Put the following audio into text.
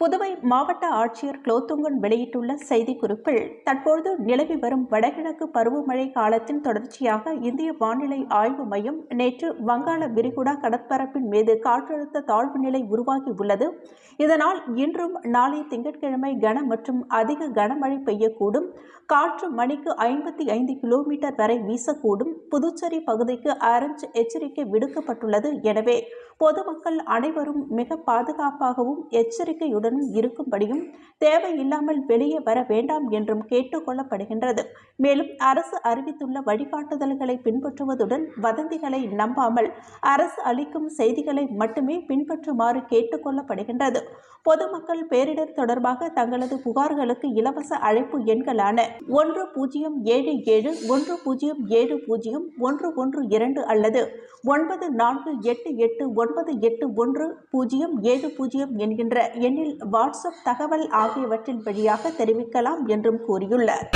புதுவை மாவட்ட ஆட்சியர் குலோத்துங்கன் வெளியிட்டுள்ள செய்திக்குறிப்பில் தற்போது நிலவி வரும் வடகிழக்கு பருவமழை காலத்தின் தொடர்ச்சியாக இந்திய வானிலை ஆய்வு மையம் நேற்று வங்காள விரிகுடா கடற்பரப்பின் மீது காற்றழுத்த தாழ்வு நிலை உருவாகி உள்ளது. இதனால் இன்றும் நாளை திங்கட்கிழமை கன மற்றும் அதிக கனமழை பெய்யக்கூடும். காற்று மணிக்கு ஐம்பத்தி ஐந்து கிலோமீட்டர் வரை வீசக்கூடும். புதுச்சேரி பகுதிக்கு ஆரஞ்சு எச்சரிக்கை விடுக்கப்பட்டுள்ளது. எனவே பொதுமக்கள் அனைவரும் மிக பாதுகாப்பாகவும் எச்சரிக்கையுடனும் இருக்கும்படியும் தேவையில்லாமல் வெளியே வர வேண்டாம் என்றும் கேட்டுக்கொள்ளப்படுகின்றது மேலும் அரசு அறிவித்துள்ள வழிகாட்டுதல்களை பின்பற்றுவதுடன் வதந்திகளை நம்பாமல் அரசு அளிக்கும் செய்திகளை மட்டுமே பின்பற்றுமாறு கேட்டுக்கொள்ளப்படுகின்றது பொதுமக்கள் பேரிடர் தொடர்பாக தங்களது புகார்களுக்கு இலவச அழைப்பு எண்களான ஒன்று பூஜ்ஜியம் ஏழு ஏழு ஒன்று பூஜ்ஜியம் ஏழு பூஜ்ஜியம் ஒன்று ஒன்று இரண்டு அல்லது ஒன்பது நான்கு எட்டு எட்டு ஒன்பது எட்டு ஒன்று பூஜ்ஜியம் ஏழு பூஜ்ஜியம் என்கின்ற எண்ணில் வாட்ஸ்அப் தகவல் ஆகியவற்றின் வழியாக தெரிவிக்கலாம் என்றும் கூறியுள்ளார்.